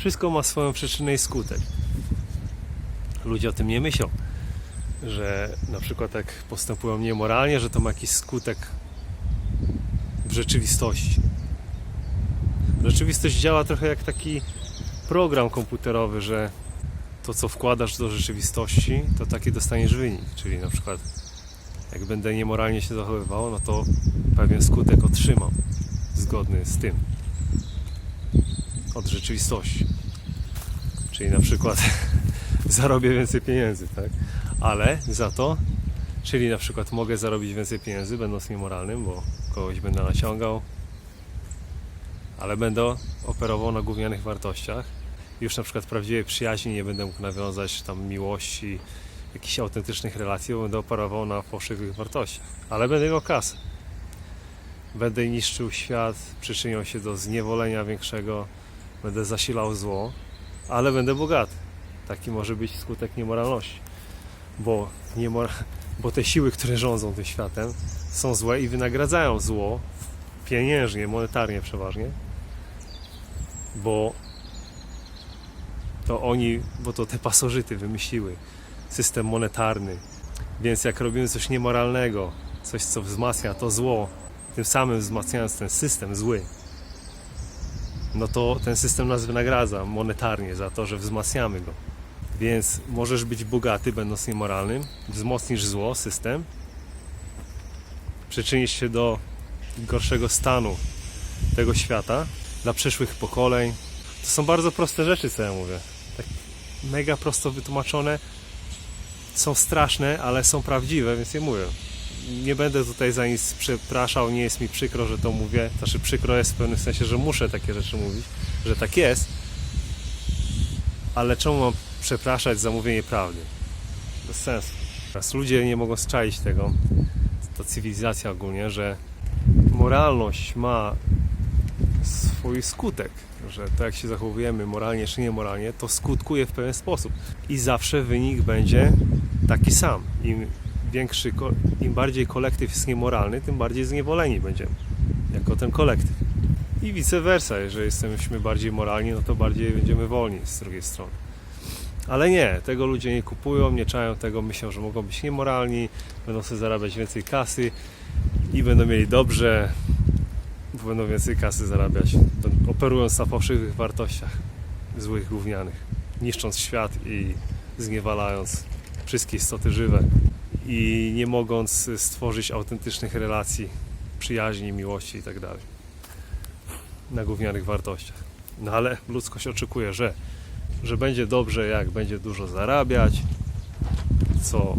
Wszystko ma swoją przyczynę i skutek. Ludzie o tym nie myślą, że na przykład jak postępują niemoralnie, że to ma jakiś skutek w rzeczywistości. Rzeczywistość działa trochę jak taki program komputerowy, że to co wkładasz do rzeczywistości, to taki dostaniesz wynik. Czyli na przykład jak będę niemoralnie się zachowywał, no to pewien skutek otrzymam zgodny z tym od rzeczywistości. Czyli na przykład zarobię więcej pieniędzy, tak? Ale za to, czyli na przykład mogę zarobić więcej pieniędzy, będąc niemoralnym, bo kogoś będę naciągał, ale będę operował na gównianych wartościach. Już na przykład prawdziwej przyjaźni nie będę mógł nawiązać tam miłości, jakichś autentycznych relacji, bo będę operował na fałszywych wartościach. Ale będę miał kasę. Będę niszczył świat, przyczyniał się do zniewolenia większego, będę zasilał zło, ale będę bogaty. Taki może być skutek niemoralności. Bo, niemora... bo te siły, które rządzą tym światem, są złe i wynagradzają zło pieniężnie, monetarnie przeważnie, bo to oni, bo to te pasożyty wymyśliły system monetarny. Więc jak robimy coś niemoralnego, coś co wzmacnia to zło, tym samym wzmacniając ten system zły, no to ten system nas wynagradza monetarnie za to, że wzmacniamy go. Więc możesz być bogaty, będąc niemoralnym, wzmocnisz zło, system, przyczynisz się do gorszego stanu tego świata dla przyszłych pokoleń. To są bardzo proste rzeczy, co ja mówię. Tak mega prosto wytłumaczone. Są straszne, ale są prawdziwe, więc je mówię. Nie będę tutaj za nic przepraszał, nie jest mi przykro, że to mówię. Znaczy przykro jest w pewnym sensie, że muszę takie rzeczy mówić, że tak jest. Ale czemu mam przepraszać za mówienie prawdy? Bez sensu. Teraz ludzie nie mogą strzaić tego, to cywilizacja ogólnie, że moralność ma swój skutek, że to jak się zachowujemy moralnie czy niemoralnie, to skutkuje w pewien sposób i zawsze wynik będzie taki sam. Im większy, im bardziej kolektyw jest niemoralny, tym bardziej zniewoleni będziemy jako ten kolektyw. I vice versa, jeżeli jesteśmy bardziej moralni, no to bardziej będziemy wolni z drugiej strony. Ale nie, tego ludzie nie kupują, nie czają tego, myślą, że mogą być niemoralni, będą sobie zarabiać więcej kasy i będą mieli dobrze, bo będą więcej kasy zarabiać, operując na fałszywych wartościach złych, gównianych, niszcząc świat i zniewalając wszystkie istoty żywe i nie mogąc stworzyć autentycznych relacji, przyjaźni, miłości itd. na gównianych wartościach. No ale ludzkość oczekuje, że, że będzie dobrze, jak będzie dużo zarabiać, co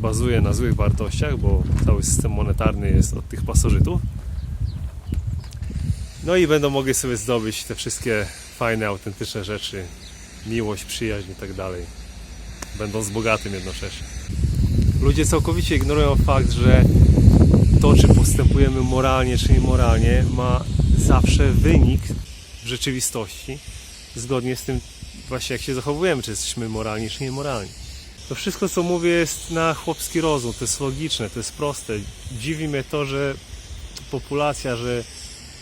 bazuje na złych wartościach, bo cały system monetarny jest od tych pasożytów. No i będą mogli sobie zdobyć te wszystkie fajne, autentyczne rzeczy, miłość, przyjaźń i tak dalej, będąc bogatym jednocześnie. Ludzie całkowicie ignorują fakt, że to, czy postępujemy moralnie, czy niemoralnie, ma zawsze wynik w rzeczywistości, zgodnie z tym właśnie jak się zachowujemy, czy jesteśmy moralni, czy niemoralni. To wszystko, co mówię, jest na chłopski rozum, to jest logiczne, to jest proste. Dziwi mnie to, że populacja, że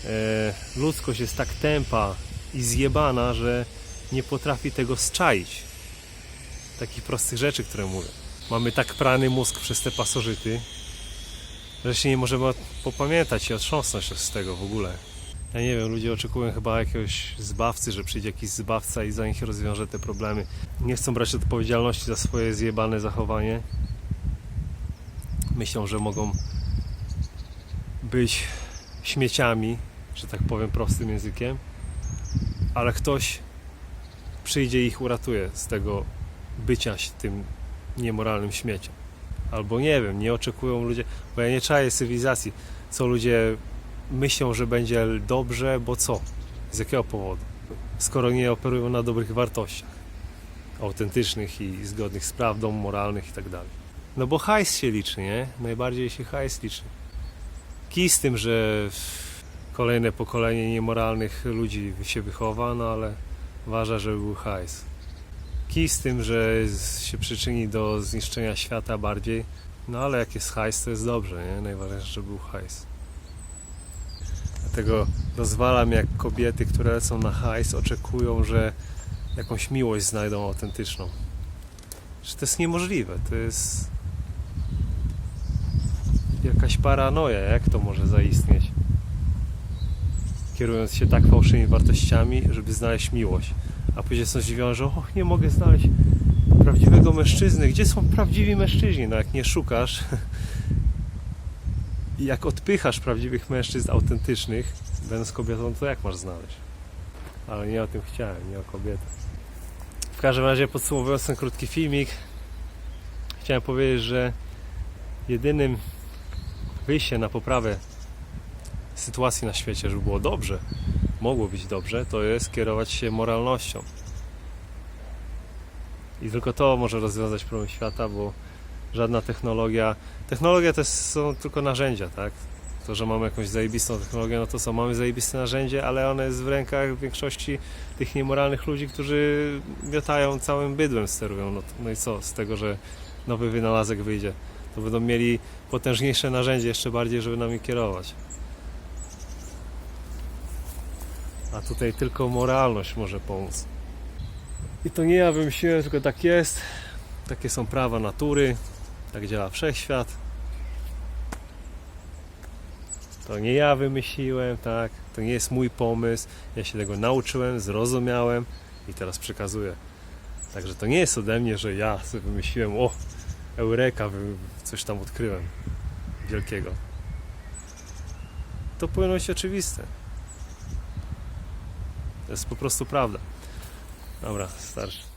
e, ludzkość jest tak tępa i zjebana, że nie potrafi tego zczaić. Takich prostych rzeczy, które mówię. Mamy tak prany mózg przez te pasożyty, że się nie możemy popamiętać i otrząsnąć z tego w ogóle. Ja nie wiem, ludzie oczekują chyba jakiegoś zbawcy, że przyjdzie jakiś zbawca i za nich rozwiąże te problemy. Nie chcą brać odpowiedzialności za swoje zjebane zachowanie. Myślą, że mogą być śmieciami, że tak powiem prostym językiem, ale ktoś przyjdzie i ich uratuje z tego bycia tym niemoralnym śmieciem. Albo nie wiem, nie oczekują ludzie, bo ja nie czaję cywilizacji, co ludzie myślą, że będzie dobrze, bo co? Z jakiego powodu? Skoro nie operują na dobrych wartościach, autentycznych i zgodnych z prawdą, moralnych i tak dalej. No bo hajs się liczy, nie? Najbardziej się hajs liczy. Kij z tym, że kolejne pokolenie niemoralnych ludzi się wychowa, no ale waża, żeby był hajs. Kij z tym, że się przyczyni do zniszczenia świata bardziej, no ale jak jest hajs, to jest dobrze, nie? Najważniejsze, żeby był hajs. Dlatego rozwalam jak kobiety, które lecą na hajs, oczekują, że jakąś miłość znajdą autentyczną. Że to jest niemożliwe. To jest jakaś paranoja. Jak to może zaistnieć? Kierując się tak fałszywymi wartościami, żeby znaleźć miłość. A później są zdziwione, że och, nie mogę znaleźć prawdziwego mężczyzny. Gdzie są prawdziwi mężczyźni? No jak nie szukasz i jak odpychasz prawdziwych mężczyzn autentycznych, będąc kobietą, to jak masz znaleźć? Ale nie o tym chciałem, nie o kobietę. W każdym razie podsumowując ten krótki filmik, chciałem powiedzieć, że jedynym wyjściem na poprawę sytuacji na świecie, żeby było dobrze, mogło być dobrze, to jest kierować się moralnością. I tylko to może rozwiązać problem świata, bo żadna technologia. Technologia to są tylko narzędzia, tak? To, że mamy jakąś zajebistą technologię, no to co, mamy zajebiste narzędzie, ale one jest w rękach większości tych niemoralnych ludzi, którzy miotają całym bydłem, sterują. No, no i co z tego, że nowy wynalazek wyjdzie? To będą mieli potężniejsze narzędzie jeszcze bardziej, żeby nami kierować. A tutaj tylko moralność może pomóc. I to nie ja wymyśliłem, tylko tak jest. Takie są prawa natury. Tak działa wszechświat. To nie ja wymyśliłem, tak? To nie jest mój pomysł. Ja się tego nauczyłem, zrozumiałem i teraz przekazuję. Także to nie jest ode mnie, że ja sobie wymyśliłem, o, eureka, coś tam odkryłem wielkiego. To powinno być oczywiste. Jest po prostu prawda. Dobra, starszy.